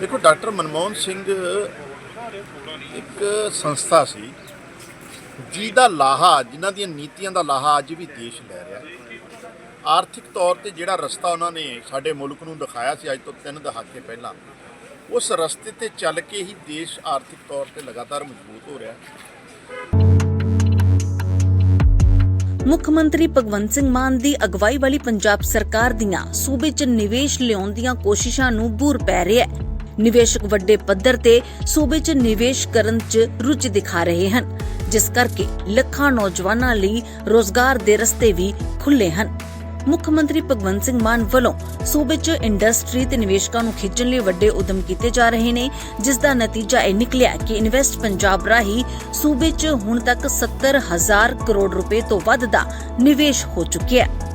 ਦੇਖੋ, ਡਾਕਟਰ ਮਨਮੋਹਨ ਸਿੰਘ ਇੱਕ ਸੰਸਥਾ ਸੀ, ਜਿਹਦਾ ਲਾਹਾ, ਜਿਨ੍ਹਾਂ ਦੀਆਂ ਨੀਤੀਆਂ ਦਾ ਲਾਹਾ ਅੱਜ ਵੀ ਦੇਸ਼ ਲੈ ਰਿਹਾ। ਆਰਥਿਕ ਤੌਰ ਤੇ ਜਿਹੜਾ ਰਸਤਾ ਉਹਨਾਂ ਨੇ ਸਾਡੇ ਮੁਲਕ ਨੂੰ ਦਿਖਾਇਆ ਸੀ ਅੱਜ ਤੋਂ ਤਿੰਨ ਦਹਾਕੇ ਪਹਿਲਾਂ, ਉਸ ਰਸਤੇ ਤੇ ਚੱਲ ਕੇ ਹੀ ਦੇਸ਼ ਆਰਥਿਕ ਤੌਰ ਤੇ ਲਗਾਤਾਰ ਮਜ਼ਬੂਤ ਹੋ ਰਿਹਾ। ਮੁੱਖ ਮੰਤਰੀ ਭਗਵੰਤ ਸਿੰਘ ਮਾਨ ਦੀ ਅਗਵਾਈ ਵਾਲੀ ਪੰਜਾਬ ਸਰਕਾਰ ਦੀਆਂ ਸੂਬੇ 'ਚ ਨਿਵੇਸ਼ ਲਿਆਉਣ ਦੀਆਂ ਕੋਸ਼ਿਸ਼ਾਂ ਨੂੰ ਬੂਰ ਪੈ ਰਿਹਾ ਹੈ। ਨਿਵੇਸ਼ਕ ਵੱਡੇ ਪੱਧਰ ਤੇ ਸੂਬੇ 'ਚ ਨਿਵੇਸ਼ ਕਰਨ 'ਚ ਰੁਚੀ ਦਿਖਾ ਰਹੇ ਹਨ, ਜਿਸ ਕਰਕੇ ਲੱਖਾਂ ਨੌਜਵਾਨਾਂ ਲਈ ਰੋਜ਼ਗਾਰ ਦੇ ਰਸਤੇ ਵੀ ਖੁੱਲੇ ਹਨ। ਮੁੱਖ ਮੰਤਰੀ ਭਗਵੰਤ ਸਿੰਘ ਮਾਨ ਵੱਲੋਂ ਸੂਬੇ 'ਚ ਇੰਡਸਟਰੀ ਤੇ ਨਿਵੇਸ਼ਕਾਂ ਨੂੰ ਖਿੱਚਣ ਲਈ ਵੱਡੇ ਉਦਮ ਕੀਤੇ ਜਾ ਰਹੇ ਨੇ, ਜਿਸ ਦਾ ਨਤੀਜਾ ਇਹ ਨਿਕਲਿਆ ਕਿ ਇਨਵੈਸਟ ਪੰਜਾਬ ਰਾਹੀਂ ਸੂਬੇ 'ਚ ਹੁਣ ਤੱਕ 70000 ਕਰੋੜ ਰੁਪਏ ਤੋਂ ਵੱਧ ਦਾ ਨਿਵੇਸ਼ ਹੋ ਚੁੱਕਿਆ ਹੈ।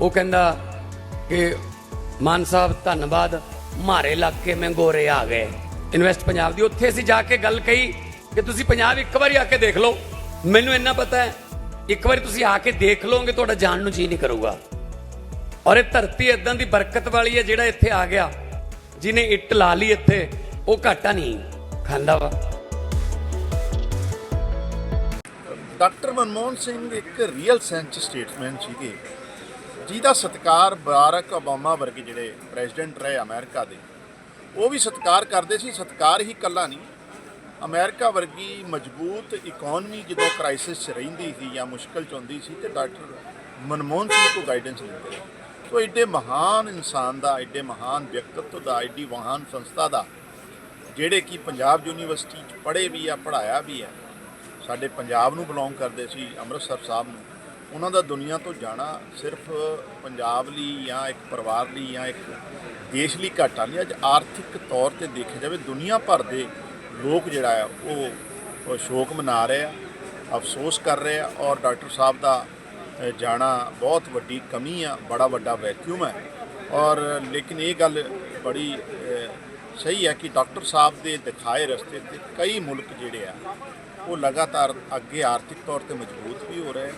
ਉਹ ਕਹਿੰਦਾ ਕਿ ਮਾਨ ਸਾਹਿਬ, ਧੰਨਵਾਦ। ਮਾਰੇ ਇਲਾਕੇ ਮੈਂ ਗੋਰੇ ਆ ਗਏ। ਇਨਵੈਸਟ ਪੰਜਾਬ ਦੀ। ਉੱਥੇ ਅਸੀਂ ਜਾ ਕੇ ਗੱਲ ਕਹੀ ਕਿ ਤੁਸੀਂ ਪੰਜਾਬ ਇੱਕ ਵਾਰੀ ਆ ਕੇ ਦੇਖ ਲਓ। ਮੈਨੂੰ ਇੰਨਾ ਪਤਾ ਹੈ, ਇੱਕ ਵਾਰੀ ਤੁਸੀਂ ਆ ਕੇ ਦੇਖ ਲਓਗੇ, ਤੁਹਾਡਾ ਜਾਣ ਨੂੰ ਜੀ ਨਹੀਂ ਕਰੂਗਾ। ਔਰ ਇਹ ਧਰਤੀ ਇਦਾਂ ਦੀ ਬਰਕਤ ਵਾਲੀ ਹੈ ਜਿਹੜਾ ਇੱਥੇ ਆ ਗਿਆ। ਜਿਹਨੇ ਇੱਟ ਲਾ ਲਈ ਇੱਥੇ, ਉਹ ਘਾਟਾ ਨਹੀਂ ਖਾਂਦਾ ਵਾ। ਡਾਕਟਰ ਮਨਮੋਹਨ ਸਿੰਘ ਇੱਕ ਰੀਅਲ ਸੈਂਸ ਸਟੇਟਸਮੈਨ ਸੀਗੇ। ਜਿਹਦਾ ਸਤਿਕਾਰ ਬਰਾਕ ਓਬਾਮਾ ਵਰਗੇ ਜਿਹੜੇ ਪ੍ਰੈਜ਼ੀਡੈਂਟ ਰਹੇ ਅਮਰੀਕਾ ਦੇ, ਉਹ ਵੀ ਸਤਿਕਾਰ ਕਰਦੇ ਸੀ। ਸਤਿਕਾਰ ਹੀ ਕੱਲਾ ਨਹੀਂ, ਅਮਰੀਕਾ ਵਰਗੀ ਮਜ਼ਬੂਤ ਇਕਨੋਮੀ ਜਦੋਂ ਕ੍ਰਾਈਸਿਸ 'ਚ ਰਹਿੰਦੀ ਸੀ ਜਾਂ ਮੁਸ਼ਕਲ 'ਚ ਹੁੰਦੀ ਸੀ ਤੇ ਡਾਕਟਰ ਮਨਮੋਹਨ ਸਿੰਘ ਤੋਂ ਗਾਈਡੈਂਸ ਲੈਂਦੇ ਸੋ ਐਡੇ ਮਹਾਨ ਇਨਸਾਨ ਦਾ, ਐਡੇ ਮਹਾਨ ਵਿਅਕਤੀਤਵ ਦਾ, ਐਡੀ ਮਹਾਨ ਸੰਸਥਾ ਦਾ, ਜਿਹੜੇ ਕਿ ਪੰਜਾਬ ਯੂਨੀਵਰਸਿਟੀ 'ਚ ਪੜ੍ਹੇ ਵੀ ਆ, ਪੜ੍ਹਾਇਆ ਵੀ ਆ, ਸਾਡੇ ਪੰਜਾਬ ਨੂੰ ਬਿਲੋਂਗ ਕਰਦੇ ਸੀ, ਅੰਮ੍ਰਿਤਸਰ ਸਾਹਿਬ ਨੂੰ। ਉਹਨਾਂ ਦਾ ਦੁਨੀਆ ਤੋਂ ਜਾਣਾ ਸਿਰਫ ਪੰਜਾਬ ਲਈ ਜਾਂ ਇੱਕ ਪਰਿਵਾਰ ਲਈ ਜਾਂ ਇੱਕ ਦੇਸ਼ ਲਈ ਘਾਟਾ ਨਹੀਂ, ਅੱਜ ਆਰਥਿਕ ਤੌਰ ਤੇ ਦੇਖਿਆ ਜਾਵੇ, ਦੁਨੀਆ ਭਰ ਦੇ ਲੋਕ ਜਿਹੜਾ ਆ, ਉਹ ਉਹ ਸ਼ੋਕ ਮਨਾ ਰਹੇ ਆ, ਅਫਸੋਸ ਕਰ ਰਹੇ ਆ ਔਰ ਡਾਕਟਰ ਸਾਹਿਬ ਦਾ ਜਾਣਾ ਬਹੁਤ ਵੱਡੀ ਕਮੀ ਆ, ਬੜਾ ਵੱਡਾ ਵੈਕਿਊਮ ਹੈ ਔਰ ਲੇਕਿਨ ਇਹ ਗੱਲ ਬੜੀ ਸਹੀ ਹੈ ਕਿ ਡਾਕਟਰ ਸਾਹਿਬ ਦੇ ਦਿਖਾਏ ਰਸਤੇ ਤੇ ਕਈ ਮੁਲਕ ਜਿਹੜੇ ਆ, ਉਹ ਲਗਾਤਾਰ ਅੱਗੇ ਆਰਥਿਕ ਤੌਰ ਤੇ ਮਜ਼ਬੂਤ ਵੀ ਹੋ ਰਹੇ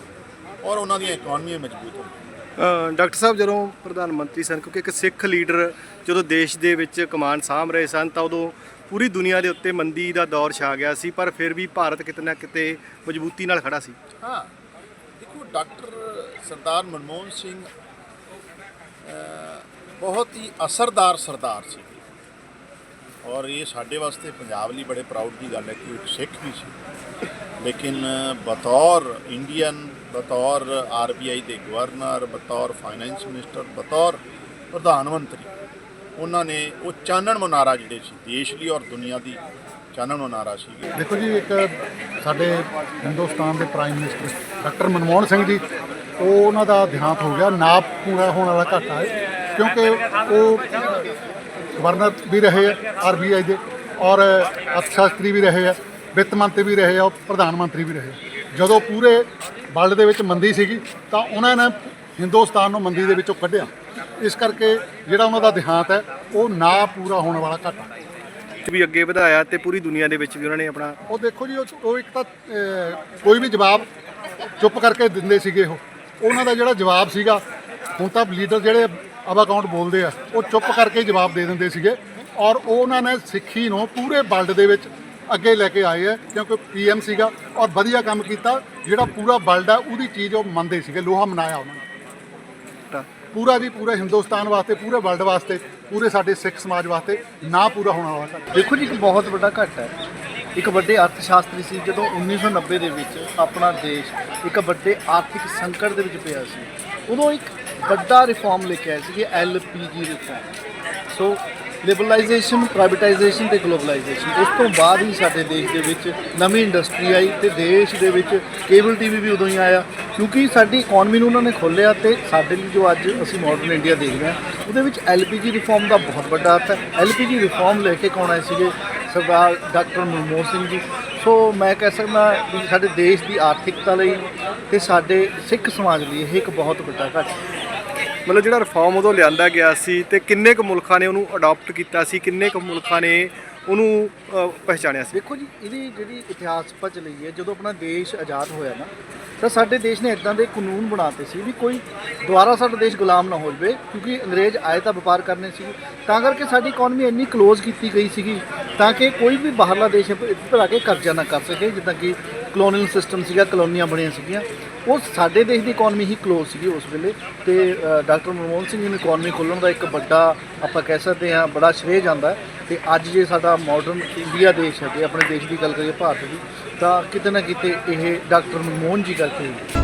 ਔਰ ਉਹਨਾਂ ਦੀਆਂ ਇਕਨੋਮੀਆਂ ਮਜ਼ਬੂਤ ਹੋ ਰਹੀਆਂ ਅ, ਡਾਕਟਰ ਸਾਹਿਬ ਜਦੋਂ ਪ੍ਰਧਾਨ ਮੰਤਰੀ ਸਨ ਕਿਉਂਕਿ ਇੱਕ ਸਿੱਖ ਲੀਡਰ ਜਦੋਂ ਦੇਸ਼ ਦੇ ਵਿੱਚ ਕਮਾਨ ਸਾਂਭ ਰਹੇ ਸਨ ਤਾਂ ਉਦੋਂ ਪੂਰੀ ਦੁਨੀਆ ਦੇ ਉੱਤੇ ਮੰਦੀ ਦਾ ਦੌਰ ਛਾ ਗਿਆ ਸੀ ਪਰ ਫਿਰ ਵੀ ਭਾਰਤ ਕਿਤੇ ਨਾ ਕਿਤੇ ਮਜ਼ਬੂਤੀ ਨਾਲ ਖੜਾ ਸੀ। ਹਾਂ ਦੇਖੋ ਡਾਕਟਰ ਸਰਦਾਰ ਮਨਮੋਹਨ ਸਿੰਘ ਬਹੁਤ ਹੀ ਅਸਰਦਾਰ ਸਰਦਾਰ ਸੀ। ਔਰ ਇਹ ਸਾਡੇ ਵਾਸਤੇ ਪੰਜਾਬ ਲਈ ਬੜੇ ਪ੍ਰਾਊਡ ਦੀ ਗੱਲ ਹੈ ਕਿ ਇੱਕ ਸਿੱਖ ਵੀ ਸੀ। ਲੇਕਿਨ ਬਤੌਰ ਇੰਡੀਅਨ ਬਤੌਰ ਆਰਬੀਆਈ ਦੇ ਗਵਰਨਰ ਬਤੌਰ ਫਾਈਨੈਂਸ ਮਿਨਿਸਟਰ ਬਤੌਰ ਪ੍ਰਧਾਨ ਮੰਤਰੀ, ਉਹਨਾਂ ਨੇ ਉਹ ਚਾਨਣ ਮਨਾਰਾ ਜਿਹੜੇ ਸੀ, ਦੇਸ਼ ਲਈ ਔਰ ਦੁਨੀਆ ਦੀ ਚਾਨਣ ਮਨਾਰਾ ਸੀ। ਦੇਖੋ ਜੀ, ਇੱਕ ਸਾਡੇ ਹਿੰਦੁਸਤਾਨ ਦੇ prime minister doctor Manmohan Singh ji, ਉਹ ਉਹਨਾਂ ਦਾ ਦੇਹਾਂਤ ਹੋ ਗਿਆ, ਨਾਪ ਪੂਰਾ ਹੋਣ ਵਾਲਾ ਘਾਟਾ ਹੈ, ਕਿਉਂਕਿ ਉਹ ਗਵਰਨਰ ਵੀ ਰਹੇ ਆ ਆਰਬੀਆਈ ਦੇ ਔਰ ਅਰਥ ਸ਼ਾਸਤਰੀ ਵੀ ਰਹੇ ਆ ਵਿੱਤ ਮੰਤਰੀ ਵੀ ਰਹੇ ਆ ਉਹ ਪ੍ਰਧਾਨ ਮੰਤਰੀ ਵੀ ਰਹੇ ਜਦੋਂ ਪੂਰੇ ਵਰਲਡ ਦੇ ਵਿੱਚ ਮੰਦੀ ਸੀਗੀ ਤਾਂ ਉਹਨਾਂ ਨੇ ਹਿੰਦੁਸਤਾਨ ਨੂੰ ਮੰਦੀ ਦੇ ਵਿੱਚੋਂ ਕੱਢਿਆ। ਇਸ ਕਰਕੇ ਜਿਹੜਾ ਉਹਨਾਂ ਦਾ ਦੇਹਾਂਤ ਹੈ ਉਹ ਨਾ ਪੂਰਾ ਹੋਣ ਵਾਲਾ ਘਾਟਾ। ਹੈ ਵੀ ਅੱਗੇ ਵਧਾਇਆ ਤੇ ਪੂਰੀ ਦੁਨੀਆ ਦੇ ਵਿੱਚ ਵੀ ਉਹਨਾਂ ਨੇ ਆਪਣਾ ਉਹ ਦੇਖੋ ਜੀ ਉਹ ਇੱਕ ਤਾਂ ਕੋਈ ਵੀ ਜਵਾਬ ਚੁੱਪ ਕਰਕੇ ਦਿੰਦੇ ਸੀਗੇ ਉਹ। ਉਹਨਾਂ ਦਾ ਜਿਹੜਾ ਜਵਾਬ ਸੀਗਾ ਹੁਣ ਤਾਂ ਲੀਡਰ ਜਿਹੜੇ ਅਬ ਅਕਾਊਂਟ ਬੋਲਦੇ ਆ, ਉਹ ਚੁੱਪ ਕਰਕੇ ਜਵਾਬ ਦੇ ਦਿੰਦੇ ਸੀਗੇ ਔਰ ਉਹ ਉਹਨਾਂ ਨੇ ਸਿੱਖੀ ਨੂੰ ਪੂਰੇ ਵਰਲਡ ਦੇ ਵਿੱਚ ਅੱਗੇ ਲੈ ਕੇ ਆਏ ਆ, ਕਿਉਂਕਿ ਪੀਐਮ ਸੀਗਾ ਔਰ ਵਧੀਆ ਕੰਮ ਕੀਤਾ, ਜਿਹੜਾ ਪੂਰਾ ਵਰਲਡ ਆ, ਉਹਦੀ ਚੀਜ਼ ਉਹ ਮੰਨਦੇ ਸੀਗੇ, ਲੋਹਾ ਮਨਾਇਆ ਉਹਨਾਂ ਨੇ। ਪੂਰਾ ਜੀ ਪੂਰੇ ਹਿੰਦੁਸਤਾਨ ਵਾਸਤੇ, ਪੂਰੇ ਵਰਲਡ ਵਾਸਤੇ, ਪੂਰੇ ਸਾਡੇ ਸਿੱਖ ਸਮਾਜ ਵਾਸਤੇ, ਨਾ ਪੂਰਾ ਹੋਣਾ ਵਾਲਾ ਦੇਖੋ ਜੀ, ਇੱਕ ਬਹੁਤ ਵੱਡਾ ਘਾਟਾ ਹੈ। ਇੱਕ ਵੱਡੇ ਅਰਥਸ਼ਾਸਤਰੀ ਸੀ, ਜਦੋਂ 1990 ਦੇ ਵਿੱਚ ਆਪਣਾ ਦੇਸ਼ ਇੱਕ ਵੱਡੇ ਆਰਥਿਕ ਸੰਕਟ ਦੇ ਵਿੱਚ ਪਿਆ ਸੀ। ਉਦੋਂ ਇੱਕ ਵੱਡਾ ਰਿਫਾਰਮ ਲੈ ਕੇ ਆਏ ਸੀਗੇ LPG reform so liberalisation privatisation ਤੇ ਗਲੋਬਲਾਈਜੇਸ਼ਨ ਉਸ ਤੋਂ ਬਾਅਦ ਹੀ ਸਾਡੇ ਦੇਸ਼ ਦੇ ਵਿੱਚ ਨਵੀਂ ਇੰਡਸਟਰੀ ਆਈ ਤੇ ਦੇਸ਼ ਦੇ ਵਿੱਚ ਕੇਬਲ ਟੀਵੀ ਵੀ ਉਦੋਂ ਹੀ ਆਇਆ। ਕਿਉਂਕਿ ਸਾਡੀ ਇਕਨੋਮੀ ਨੂੰ ਉਹਨਾਂ ਨੇ ਖੋਲ੍ਹਿਆ ਤੇ ਸਾਡੇ ਲਈ ਜੋ ਅੱਜ ਅਸੀਂ ਮਾਡਰਨ ਇੰਡੀਆ ਦੇਖ ਰਹੇ ਹਾਂ, ਉਹਦੇ ਵਿੱਚ ਐਲਪੀਜੀ ਰਿਫਾਰਮ ਦਾ ਬਹੁਤ ਵੱਡਾ ਹੱਥ ਹੈ। ਐਲਪੀਜੀ ਰਿਫਾਰਮ ਲੈ ਕੇ ਕੌਣ ਆਏ ਸੀਗੇ? ਸਰਦਾਰ ਡਾਕਟਰ ਮਨਮੋਹਨ ਸਿੰਘ ਜੀ। ਸੋ ਮੈਂ ਕਹਿ ਸਕਦਾ ਵੀ ਸਾਡੇ ਦੇਸ਼ ਦੀ ਆਰਥਿਕਤਾ ਲਈ ਤੇ ਸਾਡੇ ਸਿੱਖ ਸਮਾਜ ਲਈ ਇਹ ਇੱਕ ਬਹੁਤ ਵੱਡਾ ਘਾਟਾ ਮਤਲਬ ਜਿਹੜਾ ਰਿਫਾਰਮ ਉਦੋਂ ਲਿਆਂਦਾ ਗਿਆ ਸੀ ਤੇ ਕਿੰਨੇ ਕੁ ਮੁਲਕਾਂ ਨੇ ਉਹਨੂੰ ਅਡਾਪਟ ਕੀਤਾ ਸੀ, ਕਿੰਨੇ ਕੁ ਮੁਲਕਾਂ ਨੇ ਉਹਨੂੰ ਪਹਿਚਾਣਿਆ ਸੀ? ਦੇਖੋ ਜੀ, ਇਹਦੀ ਜਿਹੜੀ ਇਤਿਹਾਸ ਪਚ ਲਈ ਹੈ, ਜਦੋਂ ਆਪਣਾ ਦੇਸ਼ ਆਜ਼ਾਦ ਹੋਇਆ ਨਾ, ਤਾਂ ਸਾਡੇ ਦੇਸ਼ ਨੇ ਇਦਾਂ ਦੇ ਕਾਨੂੰਨ ਬਣਾਤੇ ਸੀ ਵੀ ਕੋਈ ਦੁਬਾਰਾ ਸਾਡਾ ਦੇਸ਼ ਗੁਲਾਮ ਨਾ ਹੋ ਜਾਵੇ, ਕਿਉਂਕਿ ਅੰਗਰੇਜ਼ ਆਏ ਤਾਂ ਵਪਾਰ ਕਰਨੇ ਸੀ। ਤਾਂ ਕਰਕੇ ਸਾਡੀ ਇਕਨੋਮੀ ਇੰਨੀ ক্লোਜ਼ ਕੀਤੀ ਗਈ ਸੀਗੀ, ਤਾਂ ਕਿ ਕੋਈ ਵੀ ਬਾਹਰਲਾ ਦੇਸ਼ ਇੱਥੇ ਆ ਕੇ ਕਬਜ਼ਾ ਨਾ ਕਰ ਸਕੇ, ਜਿੱਦਾਂ ਕਿ ਕਲੋਨੀਅਲ ਸਿਸਟਮ ਸੀਗਾ ਕਲੋਨੀਆਂ ਬਣੀਆਂ ਸੀਗੀਆਂ। ਉਹ ਸਾਡੇ ਦੇਸ਼ ਦੀ ਇਕਨੋਮੀ ਹੀ ক্লোਜ਼ ਸੀਗੀ ਉਸ ਵੇਲੇ ਤੇ ਡਾਕਟਰ ਮਨਮੋਹਨ ਸਿੰਘ ਜੀ ਨੂੰ ਇਕਨੋਮੀ ਖੋਲ੍ਹਣ ਦਾ ਇੱਕ ਵੱਡਾ ਆਪਾਂ ਕਹਿ ਸਕਦੇ ਹਾਂ, ਬੜਾ ਸ਼੍ਰੇਅ ਜਾਂਦਾ ਹੈ ਤੇ ਅੱਜ ਜੇ ਸਾਡਾ ਮਾਡਰਨ ਇੰਡੀਆ ਦੇਸ਼ ਹੈ ਤੇ ਆਪਣੇ ਦੇਸ਼ ਦੀ ਗੱਲ ਕਰੀਏ, ਭਾਰਤ ਦੀ, ਤਾਂ ਕਿਤੇ ਨਾ ਕਿਤੇ ਇਹ ਡਾਕਟਰ ਮਨਮੋਹਨ ਜੀ ਕਰਕੇ ਹੀ